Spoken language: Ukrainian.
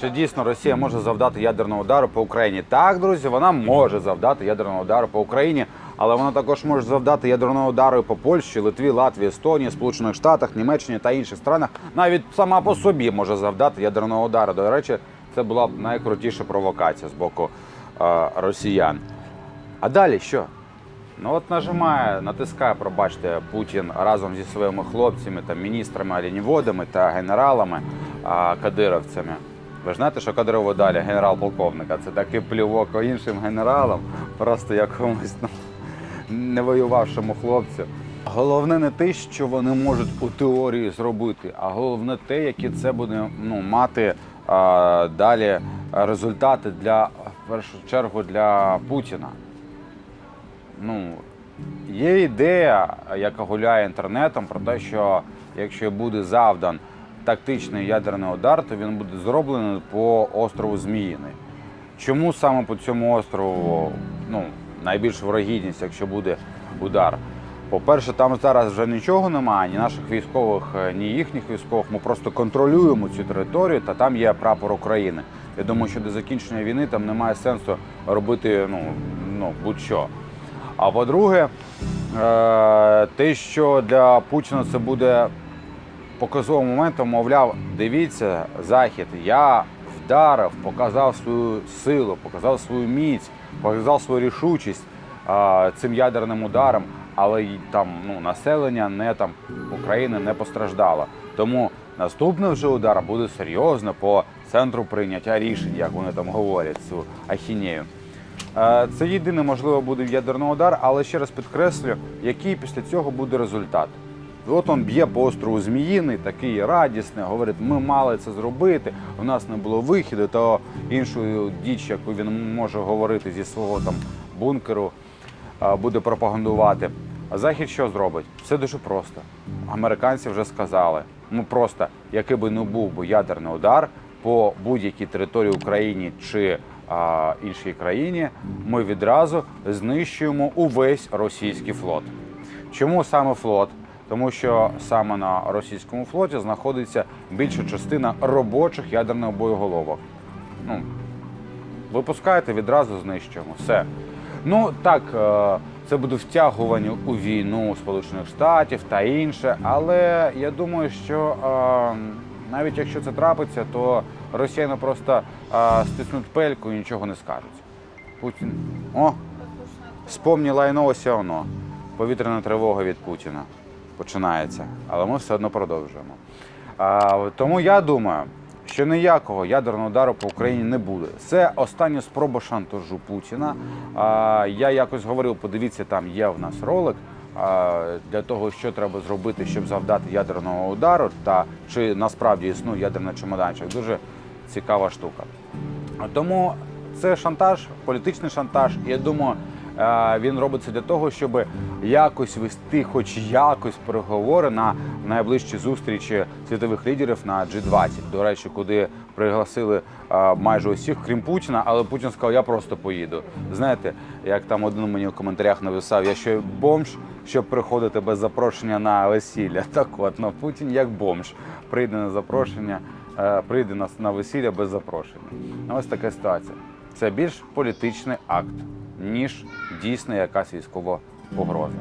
Чи дійсно Росія може завдати ядерного удару по Україні? Так, друзі, вона може завдати ядерного удару по Україні, але вона також може завдати ядерного удару по Польщі, Литві, Латвії, Естонії, Сполучених Штатах, Німеччині та інших странах. Навіть сама по собі може завдати ядерного удару. До речі, це була б найкрутіша провокація з боку е, росіян. А далі що? Ну от нажимає, натискає, пробачте, Путін разом зі своїми хлопцями, там, міністрами, оленіводами та генералами а, кадировцями. Ви знаєте, що Кадирову далі генерал-полковника. Це такий плювок іншим генералам, просто якомусь ну, воювавшому хлопцю. Головне не те, що вони можуть у теорії зробити, а головне те, які це буде ну, мати а, далі результати для в першу чергу для Путіна. Ну, є ідея, яка гуляє інтернетом, про те, що якщо буде завдан тактичний ядерний удар, то він буде зроблений по острову Зміїний. Чому саме по цьому острову ну, найбільша ворогідність, якщо буде удар? По-перше, там зараз вже нічого немає, ні наших військових, е, ні їхніх військових. Ми просто контролюємо цю територію, та там є прапор України. Я думаю, що до закінчення війни там немає сенсу робити ну, ну, будь-що. А по-друге, е, те, що для Путіна це буде показовим моментом, мовляв, дивіться, Захід, я вдарив, показав свою силу, показав свою міць, показав свою рішучість е, цим ядерним ударом, але й там ну, населення не там України не постраждало. Тому наступний вже удар буде серйозно по центру прийняття рішень, як вони там говорять, цю ахінею. Е, Це єдиний можливо буде ядерний удар, але ще раз підкреслю, який після цього буде результат. От він б'є по острову Зміїний, такий радісний, говорить, ми мали це зробити, у нас не було вихіду, то іншу діч, яку він може говорити зі свого там бункеру, буде пропагандувати. А Захід що зробить? Все дуже просто. Американці вже сказали. Ну просто, який би не був би ядерний удар по будь-якій території України чи а, іншій країні, ми відразу знищуємо увесь російський флот. Чому саме флот? Тому що саме на російському флоті знаходиться більша частина робочих ядерних боєголовок. Ну, випускаєте, відразу знищуємо. Все. Ну так, е, це буде втягування у війну Сполучених Штатів та інше. Але я думаю, що е, навіть якщо це трапиться, то росіяни просто е, стиснуть пельку і нічого не скажуть. Путін. О, лайно ось воно. Повітряна тривога від Путіна починається. Але ми все одно продовжуємо. А, тому я думаю, що ніякого ядерного удару по Україні не буде. Це остання спроба шантажу Путіна. А, я якось говорив, подивіться, там є в нас ролик. Для того, що треба зробити, щоб завдати ядерного удару, та чи насправді існує ядерний чемоданчик, дуже цікава штука. Тому це шантаж, політичний шантаж. Я думаю, він робиться для того, щоб якось вести, хоч якось переговори на найближчі зустрічі світових лідерів на G20. До речі, куди пригласили майже усіх, крім Путіна, але Путін сказав, я просто поїду. Знаєте, як там один мені в коментарях написав, я ще бомж, щоб приходити без запрошення на весілля. Так от, ну, Путін як бомж прийде на запрошення, е, прийде на, на весілля без запрошення. Ну, Ось така ситуація. Це більш політичний акт, ніж дійсна якась військова погроза.